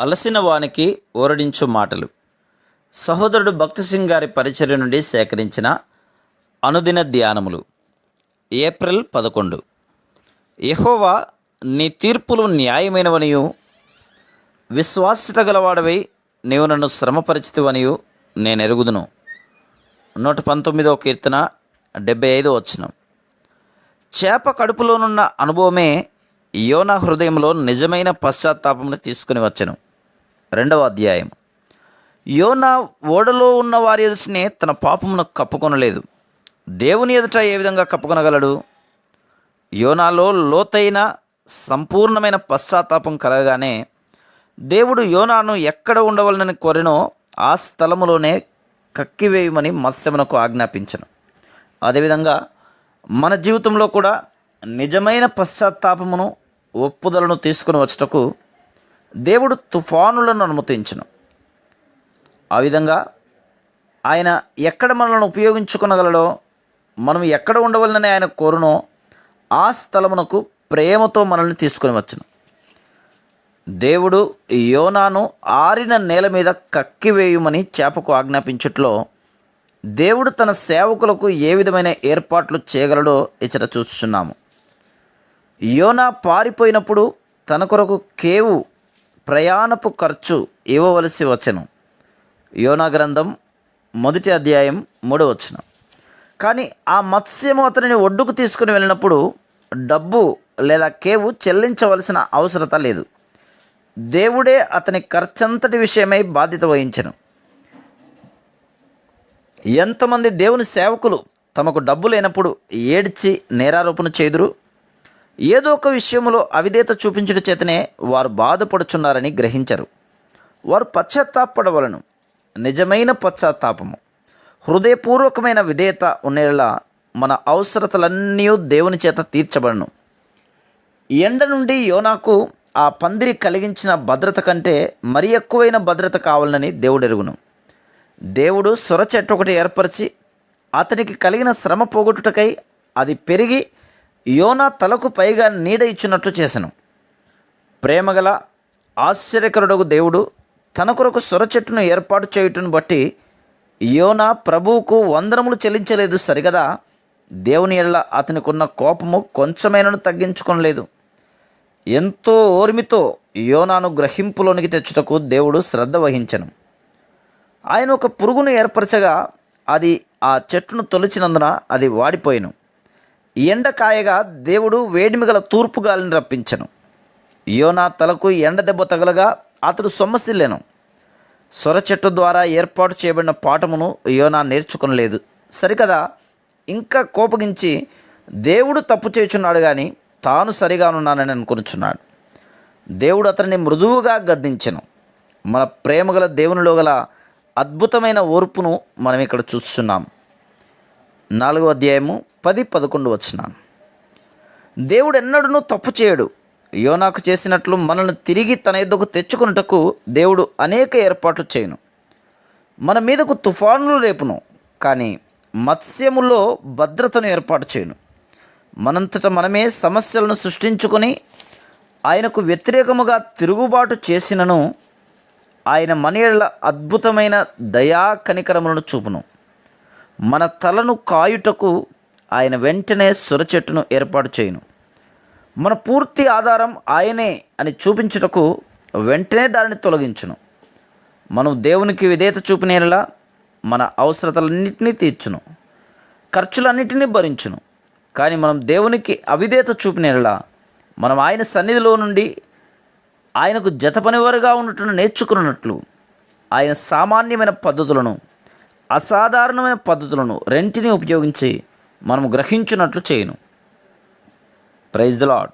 అలసిన వానికి ఓరడించు మాటలు. సహోదరుడు భక్తి సింగ్ గారి పరిచర్య నుండి సేకరించిన అనుదిన ధ్యానములు. ఏప్రిల్ పదకొండు. యహోవా నీ తీర్పులు న్యాయమైనవనియు విశ్వాస్యత గలవాడవై నీవు నన్ను శ్రమపరిచితివనియు నేను ఎరుగుదును నూట పంతొమ్మిదవ కీర్తన డెబ్బై ఐదో వచ్చిన చేప కడుపులోనున్న అనుభవమే యోనా హృదయంలో నిజమైన పశ్చాత్తాపమును తీసుకుని వచ్చను. రెండవ అధ్యాయం. యోనా ఓడలో ఉన్న వారి ఎదుటనే తన పాపమును కప్పుకొనలేదు. దేవుని ఎదుట ఏ విధంగా కప్పుకొనగలడు? యోనాలో లోతైన సంపూర్ణమైన పశ్చాత్తాపం కలగగానే దేవుడు యోనాను ఎక్కడ ఉండవలనని కోరినో ఆ స్థలములోనే కక్కివేయమని మత్స్యమునకు ఆజ్ఞాపించను. అదేవిధంగా మన జీవితంలో కూడా నిజమైన పశ్చాత్తాపమును ఒప్పుదలను తీసుకుని వచ్చటకు దేవుడు తుఫానులను అనుమతించును. ఆ విధంగా ఆయన ఎక్కడ మనల్ని ఉపయోగించుకునగలడో మనం ఎక్కడ ఉండవలనని ఆయన కోరునో ఆ స్థలమునకు ప్రేమతో మనల్ని తీసుకొని వచ్చును. దేవుడు యోనాను ఆరిన నేల మీద కక్కివేయుమని చేపకు ఆజ్ఞాపించుట్లో దేవుడు తన సేవకులకు ఏ విధమైన ఏర్పాట్లు చేయగలడో ఇచ్చట చూస్తున్నాము. యోనా పారిపోయినప్పుడు తన కొరకు కేవు ప్రయాణపు ఖర్చు ఇవ్వవలసి వచ్చెను. యోనా గ్రంథం మొదటి అధ్యాయం మూడవ వచ్చిన కానీ ఆ మత్స్యము అతనిని ఒడ్డుకు తీసుకుని వెళ్ళినప్పుడు డబ్బు లేదా కేవు చెల్లించవలసిన అవసరత లేదు. దేవుడే అతని ఖర్చంతటి విషయమై బాధ్యత వహించను. ఎంతమంది దేవుని సేవకులు తమకు డబ్బు లేనప్పుడు ఏడ్చి నేరారోపణ చేదురు? ఏదో ఒక విషయంలో అవిధేత చూపించుట చేతనే వారు బాధపడుచున్నారని గ్రహించరు. వారు పశ్చాత్తాపడవలను. నిజమైన పశ్చాత్తాపము. హృదయపూర్వకమైన విధేయత ఉండేలా మన అవసరతలన్నీ దేవుని చేత తీర్చబడను. ఎండ నుండి యోనాకు ఆ పందిరి కలిగించిన భద్రత కంటే మరి ఎక్కువైన భద్రత కావాలని దేవుడు ఎరుగును దేవుడు సొర చెట్టు ఒకటి ఏర్పరిచి అతనికి కలిగిన శ్రమ పోగొట్టుటకై అది పెరిగి యోనా తలకు పైగా నీడ ఇచ్చినట్లు చేసెను. ప్రేమగల ఆశ్చర్యకరుడకు దేవుడు తన కొరకు సొర చెట్టును ఏర్పాటు చేయుటను బట్టి యోనా ప్రభువుకు వందనములు చెల్లించలేదు సరిగదా? దేవుని ఎడల అతనికున్న కోపము కొంచెమైనను తగ్గించుకొనలేదు. ఎంతో ఓర్మితో యోనాను గ్రహింపులోనికి తెచ్చుటకు దేవుడు శ్రద్ధ వహించను. ఆయన ఒక పురుగును ఏర్పరచగా అది ఆ చెట్టును తొలిచినందున అది వాడిపోయిను. ఎండ కాయగా దేవుడు వేడిమిగల తూర్పుగాలిని తూర్పు గాలిని రప్పించను. యోనా తలకు ఎండ దెబ్బ తగలగా అతడు సొమ్మసిల్లెను. సొర చెట్టు ద్వారా ఏర్పాటు చేయబడిన పాఠమును యోనా నేర్చుకొనలేదు. సరికదా? ఇంకా కోపగించి దేవుడు తప్పు చేయుచున్నాడు కానీ తాను సరిగానున్నానని అనుకునిచున్నాడు. దేవుడు అతన్ని మృదువుగా గద్దించెను. మన ప్రేమగల దేవునిలో గల అద్భుతమైన ఓర్పును మనం ఇక్కడ చూస్తున్నాం. నాలుగో అధ్యాయము పది పదకొండు వచ్చినాను దేవుడు ఎన్నడూ తప్పు చేయడు. యోనాకు చేసినట్లు మనల్ని తిరిగి తన ఎద్దకు తెచ్చుకున్నటకు దేవుడు అనేక ఏర్పాట్లు చేయను. మన మీదకు తుఫానులు రేపును కానీ మత్స్యములో భద్రతను ఏర్పాటు చేయను. మనంతట మనమే సమస్యలను సృష్టించుకొని ఆయనకు వ్యతిరేకముగా తిరుగుబాటు చేసినను ఆయన మనేళ్ళ అద్భుతమైన దయా కనికరములను చూపును. మన తలను కాయుటకు ఆయన వెంటనే సొరచెట్టును ఏర్పాటు చేయును. మన పూర్తి ఆధారం ఆయనే అని చూపించుటకు వెంటనే దానిని తొలగించును. మనం దేవునికి విధేయత చూపినేలా మన అవసరతలన్నింటినీ తీర్చును. ఖర్చులన్నింటినీ భరించును. కానీ మనం దేవునికి అవిధేయత చూపినేలా మనం ఆయన సన్నిధిలో నుండి ఆయనకు జతపనివారుగా ఉండటం నేర్చుకున్నట్లు ఆయన సామాన్యమైన పద్ధతులను అసాధారణమైన పద్ధతులను రెంటిని ఉపయోగించి మనము గ్రహించినట్లు చేయను. Praise the lord